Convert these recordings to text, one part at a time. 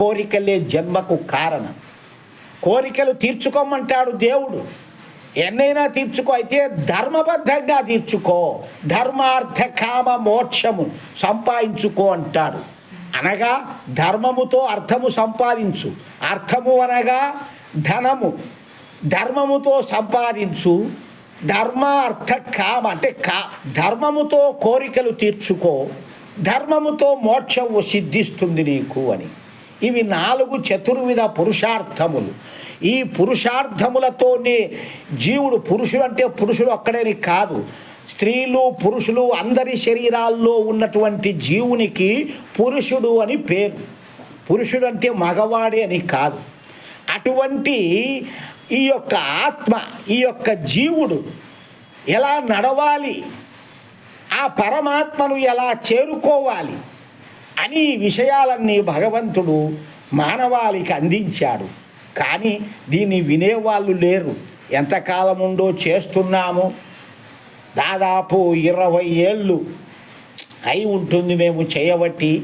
కోరికలే జన్మకు కారణం. కోరికలు తీర్చుకోమంటాడు దేవుడు. ఎన్నైనా తీర్చుకో అయితే ధర్మబద్ధంగా తీర్చుకో. ధర్మార్థ కామ మోక్షము సంపాదించుకో అంటాడు. అనగా ధర్మముతో అర్థము సంపాదించు. అర్థము అనగా ధనము. ధర్మముతో సంపాదించు. ధర్మ అర్థ కామ అంటే కా ధర్మముతో కోరికలు తీర్చుకో. ధర్మముతో మోక్షం సిద్ధిస్తుంది నీకు అని. ఇవి నాలుగు చతుర్విధ పురుషార్థములు. ఈ పురుషార్థములతోనే జీవుడు పురుషుడు అంటే పురుషుడు అక్కడేని కాదు. స్త్రీలు పురుషులు అందరి శరీరాల్లో ఉన్నటువంటి జీవునికి పురుషుడు అని పేరు. పురుషుడు అంటే మగవాడే అని కాదు. అటువంటి ఈ యొక్క ఆత్మ ఈ యొక్క జీవుడు ఎలా నడవాలి? ఆ పరమాత్మను ఎలా చేరుకోవాలి? అని ఈ విషయాలన్నీ భగవంతుడు మానవాళికి అందించాడు. కానీ దీన్ని వినేవాళ్ళు లేరు. ఎంతకాలం ఉందో చేస్తున్నాము. దాదాపు ఇరవై ఏళ్ళు అయి ఉంటుంది మేము చేయబట్టి.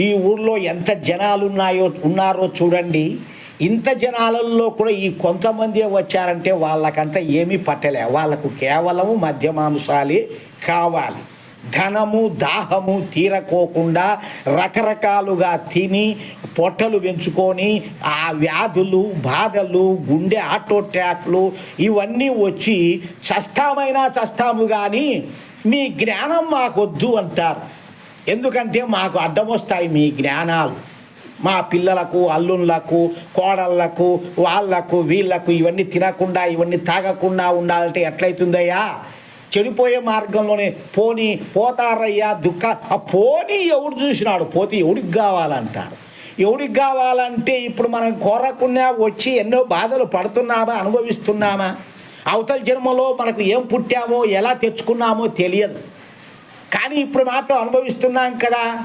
ఈ ఊర్లో ఎంత జనాలు ఉన్నాయో ఉన్నారో చూడండి. ఇంత జనాలలో కూడా ఈ కొంతమంది వచ్చారంటే వాళ్ళకంతా ఏమీ పట్టలే. వాళ్ళకు కేవలము మద్యమాంసాలే కావాలి. ధనము దాహము తీరకోకుండా రకరకాలుగా తిని పొట్టలు పెంచుకొని ఆ వ్యాధులు బాధలు గుండె ఆటో ఇవన్నీ వచ్చి చస్తామైనా చస్తాము కానీ మీ జ్ఞానం మాకొద్దు అంటారు. ఎందుకంటే మాకు అడ్డం వస్తాయి మీ జ్ఞానాలు. మా పిల్లలకు అల్లుళ్ళకు కోడళ్ళకు వాళ్ళకు వీళ్ళకు ఇవన్నీ తినకుండా ఇవన్నీ తాగకుండా ఉండాలంటే ఎట్లయితుందయ్యా? చెడిపోయే మార్గంలోనే పోనీ పోతారయ్యా దుఃఖ. ఆ పోనీ ఎవడు చూసినాడు? పోతే ఎవడికి కావాలంటారు? ఎవడికి కావాలంటే ఇప్పుడు మనం కోరకుండా వచ్చి ఎన్నో బాధలు పడుతున్నామా అనుభవిస్తున్నామా? అవతల జన్మలో మనకు ఏం పుట్టామో ఎలా తెచ్చుకున్నామో తెలియదు. కానీ ఇప్పుడు మాత్రం అనుభవిస్తున్నాం కదా.